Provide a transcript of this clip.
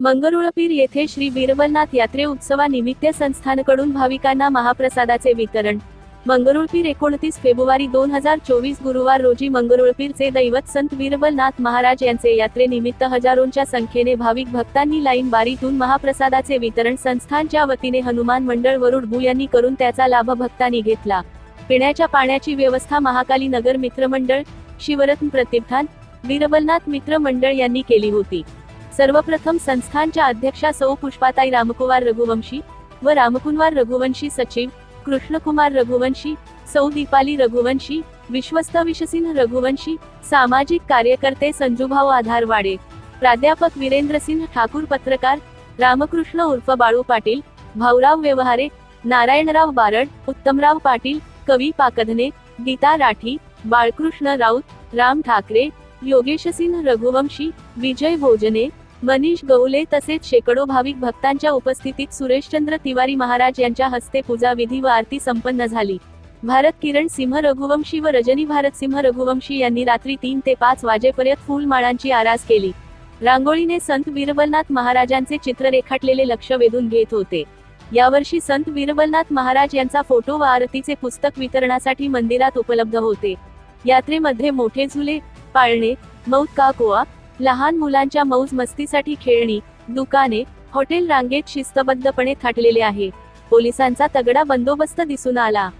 मंगरुळपीर येथे श्री बिरबलनाथ यात्रे उत्सवानिमित्त संस्थानकडून भाविकांना महाप्रसादाचे वितरण. मंगरुळपीर एकोणतीस फेब्रुवारी दोन हजार चोवीस गुरुवार रोजी मंगरुळपीरचे दैवत संत वीरवलनाथ महाराज यांचे यात्रेनिमित्त हजारोंच्या संख्येने भाविक भक्तांनी लाईन बारीतून महाप्रसादाचे वितरण संस्थानच्या वतीने हनुमान मंडळ वरुड बु यांनी करून त्याचा लाभ भक्तांनी घेतला. पिण्याच्या पाण्याची व्यवस्था महाकाली नगर मित्रमंडळ शिवरत्न प्रतिष्ठान बिरबलनाथ मित्र मंडळ यांनी केली होती. सर्वप्रथम संस्थानच्या अध्यक्षा सौ पुष्पाताई रामकुमार रघुवंशी व रामकुमार रघुवंशी सचिव कृष्णकुमार रघुवंशी सौ दीपाली रघुवंशी विश्वस्त विशसिंह रघुवंशी सामाजिक कार्यकर्ते संजूभाऊ आधारवाडे प्राध्यापक वीरेंद्रसिंह ठाकूर पत्रकार रामकृष्ण उर्फ बाळू पाटील भाऊराव व्यवहारे नारायणराव बारड उत्तमराव पाटील कवी पाकधने गीता राठी बाळकृष्ण राऊत राम ठाकरे योगेशसिंह रघुवंशी विजय भोजने मनीष गौले तसेच शेकडो भाविक भक्तांच्या उपस्थितीत सुरेशचंद्र तिवारी महाराज यांच्या हस्ते पूजा विधी व आरती संपन्न झाली. भारत किरण सिंह रघुवंशी व रजनी भारत सिंह रघुवंशी यांनी रात्री तीन ते पाच वाजेपर्यंत फुलमाळांची आरास केली. रांगोळीने संत वीरबलनाथ महाराजांचे चित्र रेखाटलेले लक्ष वेधून घेत होते. यावर्षी संत वीरबलनाथ महाराज यांचा फोटो व आरतीचे पुस्तक वितरणासाठी मंदिरात उपलब्ध होते. यात्रेमध्ये मोठे झुले पाळणे मौत का कोआ लहान मुलांच्या मौज मस्तीसाठी खेळणी दुकाने हॉटेल रांगेत शिस्तबद्धपणे थाटलेले आहे. पोलिसांचा तगडा बंदोबस्त दिसून आला.